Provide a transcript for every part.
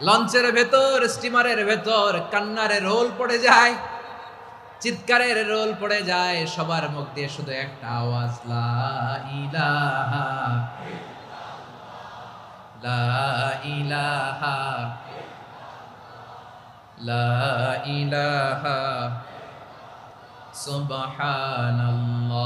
লঞ্চের ভেতর স্টিমারের ভেতর, কান্নারে রোল পড়ে যায়, চিৎকারের রোল পড়ে যায়, সবার মুখ দিয়ে শুধু একটা আওয়াজ, লা ইলাহা লা ইলাহা লা ইলাহা, সুবহানাল্লাহ।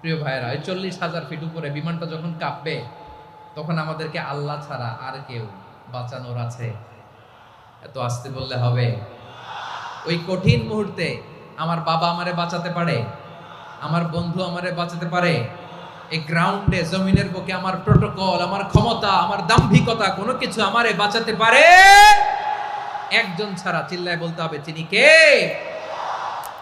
প্রিয় ভাইয়েরা ওই চল্লিশ হাজার ফিট উপরে বিমানটা যখন কাঁপবে, তখন আমাদেরকে আল্লাহ ছাড়া আর কেউ বাঁচানোর আছে। এত আসতে বললে হবে। ওই কঠিন মুহূর্তে আমার বাবা আমারে বাঁচাতে পারে? আমার বন্ধু আমারে বাঁচাতে পারে? এই গ্রাউন্ডে জমিনের বুকে আমার প্রোটোকল আমার ক্ষমতা, আমার দাম্ভিকতা, কোনো কিছু আমারে বাঁচাতে পারে? একজন ছাড়া চিল্লায় বলতে হবে, তিনি কে?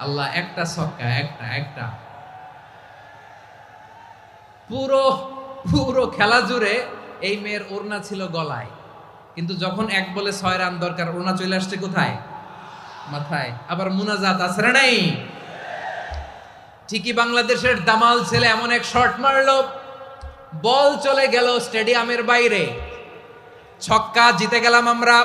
আল্লাহ একটা ছক্কা, একটা একটা। পুরো পুরো খেলা জুড়ে এই মেয়ের ওড়না ছিল গলায়। কিন্তু যখন এক বলে ছয় রান দরকার, ওড়না চলে আসছে কোথায়? মাথায়। আবার মুনাজাত আছে নাই? ঠিকই বাংলাদেশের দামাল ছেলে এমন এক শট মারলো। বল চলে গেল স্টেডিয়ামের বাইরে। ছক্কা, জিতে গেলাম আমরা।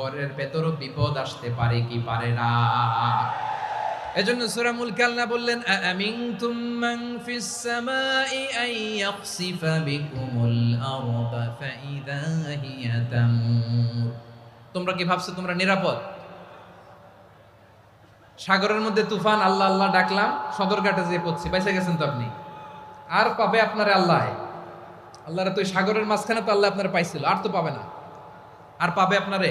ঘরের ভেতরও বিপদ আসতে পারে কি পারে না। এজন্য সূরা মুলক আল্লাহ বললেন, আমিনতুম মান ফিস সামাই ইয়াখসিফা বিকুমুল আরদা, ফাইদা হিয়া তামুর। তোমরা কি ভাবছ তোমরা নিরাপদ? সাগরের মধ্যে তুফান, আল্লাহ আল্লাহ ডাকলাম, সদরঘাটে যেয়ে পড়ছি বেঁচে গেছেন তো আপনি? আর পাবে আপনারে আল্লাহ। আল্লাহরা তো সাগরের মাঝখানে তো আল্লাহ আপনারা পাইছিল, আর তো পাবে না। আর পাবে আপনারে?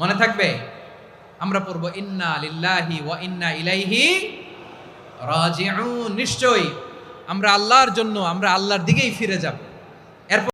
মনে থাকবে? আমরা পড়ব, ইন্না লিল্লাহি ওয়া ইন্না ইলাইহি রাজিউন। নিশ্চয়ই, আমরা আল্লাহর জন্য, আমরা আল্লাহর দিকেই ফিরে যাব।